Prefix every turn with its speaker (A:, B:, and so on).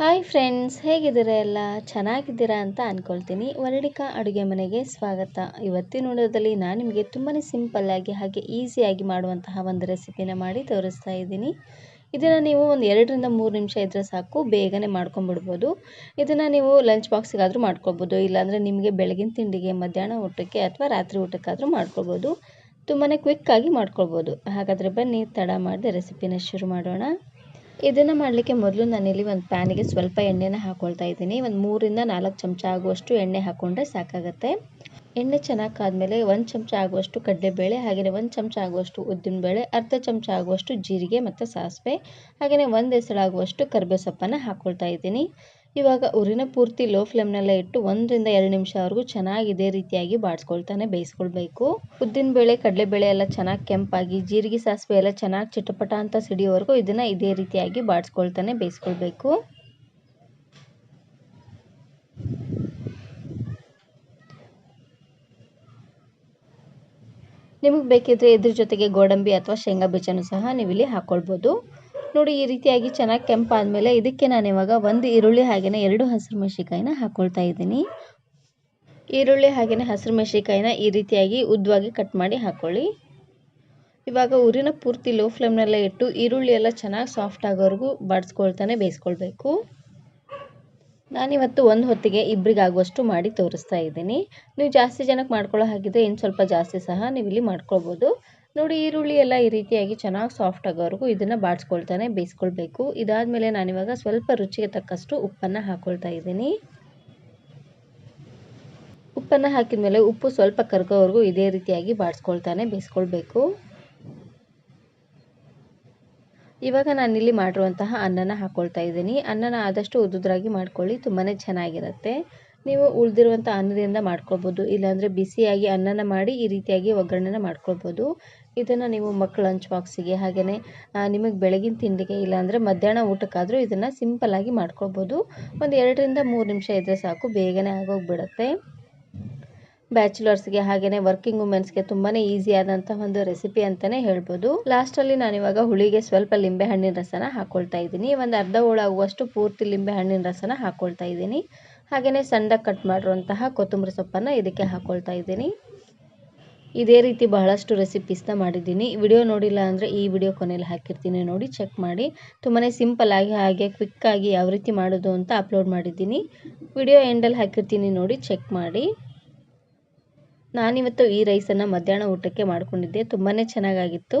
A: Hi friends, ಹೇಗಿದ್ದೀರ ಎಲ್ಲ? ಚೆನ್ನಾಗಿದ್ದೀರಾ ಅಂತ ಅಂದ್ಕೊಳ್ತೀನಿ ವರ್ಣಿಕಾ ಅಡುಗೆ ಮನೆಗೆ ಸ್ವಾಗತ. ಇವತ್ತಿನ ನೋಡೋದಲ್ಲಿ ನಾನು ನಿಮಗೆ ತುಂಬಾ ಸಿಂಪಲ್ಲಾಗಿ ಹಾಗೆ ಈಸಿಯಾಗಿ ಮಾಡುವಂತಹ ಒಂದು ರೆಸಿಪಿನ ಮಾಡಿ ತೋರಿಸ್ತಾ ಇದ್ದೀನಿ. ಇದನ್ನು ನೀವು ಒಂದು ಎರಡರಿಂದ ಮೂರು ನಿಮಿಷ ಇದ್ದರೆ ಸಾಕು, ಬೇಗನೆ ಮಾಡ್ಕೊಂಬಿಡ್ಬೋದು ಇದನ್ನು ನೀವು ಲಂಚ್ ಬಾಕ್ಸಿಗಾದರೂ ಮಾಡ್ಕೊಳ್ಬೋದು. ಇಲ್ಲಾಂದರೆ ನಿಮಗೆ ಬೆಳಗಿನ ತಿಂಡಿಗೆ, ಮಧ್ಯಾಹ್ನ ಊಟಕ್ಕೆ ಅಥವಾ ರಾತ್ರಿ ಊಟಕ್ಕಾದರೂ ಮಾಡ್ಕೊಳ್ಬೋದು. ತುಂಬಾ ಕ್ವಿಕ್ಕಾಗಿ ಮಾಡ್ಕೊಳ್ಬೋದು. ಹಾಗಾದರೆ ಬನ್ನಿ, ತಡ ಮಾಡದೆ ರೆಸಿಪಿನ ಶುರು ಮಾಡೋಣ. ಇದನ್ನು ಮಾಡಲಿಕ್ಕೆ ಮೊದಲು ನಾನಿಲ್ಲಿ ಒಂದು ಪ್ಯಾನಿಗೆ ಸ್ವಲ್ಪ ಎಣ್ಣೆನ ಹಾಕ್ಕೊಳ್ತಾ ಇದ್ದೀನಿ. ಒಂದು ಮೂರಿಂದ ನಾಲ್ಕು ಚಮಚ ಆಗುವಷ್ಟು ಎಣ್ಣೆ ಹಾಕ್ಕೊಂಡ್ರೆ ಸಾಕಾಗುತ್ತೆ. ಎಣ್ಣೆ ಚೆನ್ನಾಗಿ ಕಾದ್ಮೇಲೆ ಒಂದು ಚಮಚ ಆಗುವಷ್ಟು ಕಡಲೆಬೇಳೆ ಹಾಗೆಯೇ ಒಂದು ಚಮಚ ಆಗುವಷ್ಟು ಉದ್ದಿನಬೇಳೆ, ಅರ್ಧ ಚಮಚ ಆಗುವಷ್ಟು ಜೀರಿಗೆ ಮತ್ತು ಸಾಸಿವೆ ಹಾಗೆಯೇ ಒಂದು ಹೆಸಳಾಗುವಷ್ಟು ಕರಿಬೇವು ಸೊಪ್ಪನ್ನು ಹಾಕ್ಕೊಳ್ತಾ ಇದ್ದೀನಿ. ಇವಾಗ ಉರಿನ ಪೂರ್ತಿ ಲೋ ಫ್ಲೇಮ್ನಲ್ಲೇ ಇಟ್ಟು ಒಂದರಿಂದ ಎರಡು ನಿಮಿಷವರೆಗೂ ಚೆನ್ನಾಗಿ ಇದೇ ರೀತಿಯಾಗಿ ಬಾಡಿಸ್ಕೊಳ್ತಾನೆ, ಬೇಯಿಸ್ಕೊಳ್ಬೇಕು. ಕಡಲೆ ಕಡಲೆಬೇಳೆ ಎಲ್ಲ ಚೆನ್ನಾಗಿ ಕೆಂಪಾಗಿ, ಜೀರಿಗೆ, ಸಾಸಿವೆ ಎಲ್ಲ ಚೆನ್ನಾಗಿ ಚಿಟಪಟ ಅಂತ ಸಿಡಿಯೋವರೆಗೂ ಇದನ್ನು ಇದೇ ರೀತಿಯಾಗಿ ಬಾಡಿಸ್ಕೊಳ್ತಾನೆ, ಬೇಯಿಸ್ಕೊಳ್ಬೇಕು. ನಿಮಗೆ ಬೇಕಿದ್ರೆ ಇದ್ರ ಜೊತೆಗೆ ಗೋಡಂಬಿ ಅಥವಾ ಶೇಂಗಾ ಬೀಜನೂ ಸಹ ನೀವು ಇಲ್ಲಿ ಹಾಕ್ಕೊಳ್ಬೋದು ನೋಡಿ ಈ ರೀತಿಯಾಗಿ ಚೆನ್ನಾಗಿ ಕೆಂಪಾದಮೇಲೆ ಇದಕ್ಕೆ ನಾನು ಇವಾಗ ಒಂದು ಈರುಳ್ಳಿ ಹಾಗೆಯೇ ಎರಡು ಹಸಿರು ಮೆಣಸಿಕಾಯಿನ ಹಾಕ್ಕೊಳ್ತಾ ಇದ್ದೀನಿ. ಈರುಳ್ಳಿ ಹಾಗೆಯೇ ಹಸಿರು ಮೆಣಸಿಕಾಯಿನ ಈ ರೀತಿಯಾಗಿ ಉದ್ದವಾಗಿ ಕಟ್ ಮಾಡಿ ಹಾಕ್ಕೊಳ್ಳಿ ಇವಾಗ ಉರಿನ ಪೂರ್ತಿ ಲೋ ಫ್ಲೇಮ್ನಲ್ಲೇ ಇಟ್ಟು ಈರುಳ್ಳಿ ಎಲ್ಲ ಚೆನ್ನಾಗಿ ಸಾಫ್ಟ್ ಆಗೋವರೆಗೂ ಬಾಡಿಸ್ಕೊಳ್ತಾನೆ ಬೇಯಿಸ್ಕೊಳ್ಬೇಕು. ನಾನಿವತ್ತು ಒಂದು ಹೊತ್ತಿಗೆ ಇಬ್ಬರಿಗಾಗುವಷ್ಟು ಮಾಡಿ ತೋರಿಸ್ತಾ ಇದ್ದೀನಿ. ನೀವು ಜಾಸ್ತಿ ಜನಕ್ಕೆ ಮಾಡ್ಕೊಳ್ಳೋ ಹಾಗಿದ್ರೆ ಇನ್ನು ಸ್ವಲ್ಪ ಜಾಸ್ತಿ ಸಹ ನೀವು ಇಲ್ಲಿ ಮಾಡ್ಕೊಳ್ಬೋದು. ನೋಡಿ, ಈರುಳ್ಳಿ ಎಲ್ಲ ಈ ರೀತಿಯಾಗಿ ಚೆನ್ನಾಗಿ ಸಾಫ್ಟ್ ಆಗೋವರೆಗೂ ಇದನ್ನು ಬಾಡಿಸ್ಕೊಳ್ತಾನೆ, ಬೇಯಿಸ್ಕೊಳ್ಬೇಕು. ಇದಾದಮೇಲೆ ನಾನಿವಾಗ ಸ್ವಲ್ಪ ರುಚಿಗೆ ತಕ್ಕಷ್ಟು ಉಪ್ಪನ್ನು ಹಾಕ್ಕೊಳ್ತಾ ಇದ್ದೀನಿ. ಉಪ್ಪನ್ನು ಹಾಕಿದ ಮೇಲೆ ಉಪ್ಪು ಸ್ವಲ್ಪ ಕರ್ಗೋವರೆಗೂ ಇದೇ ರೀತಿಯಾಗಿ ಬಾಡಿಸ್ಕೊಳ್ತಾನೆ, ಬೇಯಿಸ್ಕೊಳ್ಬೇಕು. ಇವಾಗ ನಾನಿಲ್ಲಿ ಮಾಡಿರುವಂತಹ ಅನ್ನನ ಹಾಕ್ಕೊಳ್ತಾ ಇದ್ದೀನಿ. ಅನ್ನನ ಆದಷ್ಟು ಉದ್ದುದ್ರಾಗಿ ಮಾಡ್ಕೊಳ್ಳಿ ತುಂಬಾ ಚೆನ್ನಾಗಿರುತ್ತೆ. ನೀವು ಉಳಿದಿರುವಂಥ ಅನ್ನದಿಂದ ಮಾಡ್ಕೊಳ್ಬೋದು. ಇಲ್ಲಾಂದರೆ ಬಿಸಿಯಾಗಿ ಅನ್ನನ ಮಾಡಿ ಈ ರೀತಿಯಾಗಿ ಒಗ್ಗರಣೆನ ಮಾಡ್ಕೊಳ್ಬೋದು. ಇದನ್ನು ನೀವು ಮಕ್ಕಳ ಲಂಚ್ ಬಾಕ್ಸಿಗೆ ಹಾಗೆಯೇ ನಿಮಗೆ ಬೆಳಗಿನ ತಿಂಡಿಗೆ ಇಲ್ಲಾಂದರೆ ಮಧ್ಯಾಹ್ನ ಊಟಕ್ಕಾದರೂ ಇದನ್ನು ಸಿಂಪಲ್ಲಾಗಿ ಮಾಡ್ಕೊಳ್ಬೋದು. ಒಂದು ಎರಡರಿಂದ ಮೂರು ನಿಮಿಷ ಇದ್ದರೆ ಸಾಕು, ಬೇಗನೆ ಆಗೋಗ್ಬಿಡುತ್ತೆ. ಬ್ಯಾಚುಲರ್ಸ್ಗೆ ಹಾಗೆಯೇ ವರ್ಕಿಂಗ್ ವುಮೆನ್ಸ್ಗೆ ತುಂಬಾ ಆದಂಥ ಒಂದು ರೆಸಿಪಿ ಅಂತಲೇ ಹೇಳ್ಬೋದು. ಲಾಸ್ಟಲ್ಲಿ ನಾನಿವಾಗ ಹುಳಿಗೆ ಸ್ವಲ್ಪ ಲಿಂಬೆ ಹಣ್ಣಿನ ರಸನ ಹಾಕ್ಕೊಳ್ತಾ ಇದ್ದೀನಿ. ಒಂದು ಅರ್ಧ ಹೋಳಾಗುವಷ್ಟು ಪೂರ್ತಿ ಲಿಂಬೆ ಹಣ್ಣಿನ ರಸನ ಹಾಕ್ಕೊಳ್ತಾ ಇದ್ದೀನಿ. ಹಾಗೆಯೇ ಸಣ್ಣದಾಗಿ ಕಟ್ ಮಾಡಿರುವಂತಹ ಕೊತ್ತಂಬರಿ ಸೊಪ್ಪನ್ನು ಇದಕ್ಕೆ ಹಾಕ್ಕೊಳ್ತಾ ಇದ್ದೀನಿ. ಇದೇ ರೀತಿ ಬಹಳಷ್ಟು ರೆಸಿಪೀಸ್ನ ಮಾಡಿದ್ದೀನಿ. ವಿಡಿಯೋ ನೋಡಿಲ್ಲ ಅಂದರೆ ಈ ವಿಡಿಯೋ ಕೊನೆಯಲ್ಲಿ ಹಾಕಿರ್ತೀನಿ ನೋಡಿ ಚೆಕ್ ಮಾಡಿ. ತುಂಬಾ ಸಿಂಪಲ್ಲಾಗಿ ಹಾಗೆ ಕ್ವಿಕ್ಕಾಗಿ ಯಾವ ರೀತಿ ಮಾಡೋದು ಅಂತ ಅಪ್ಲೋಡ್ ಮಾಡಿದ್ದೀನಿ. ವಿಡಿಯೋ ಎಂಡಲ್ಲಿ ಹಾಕಿರ್ತೀನಿ ನೋಡಿ ಚೆಕ್ ಮಾಡಿ. ನಾನಿವತ್ತು ಈ ರೈಸನ್ನು ಮಧ್ಯಾಹ್ನ ಊಟಕ್ಕೆ ಮಾಡಿಕೊಂಡಿದ್ದೆ. ತುಂಬಾ ಚೆನ್ನಾಗಾಗಿತ್ತು.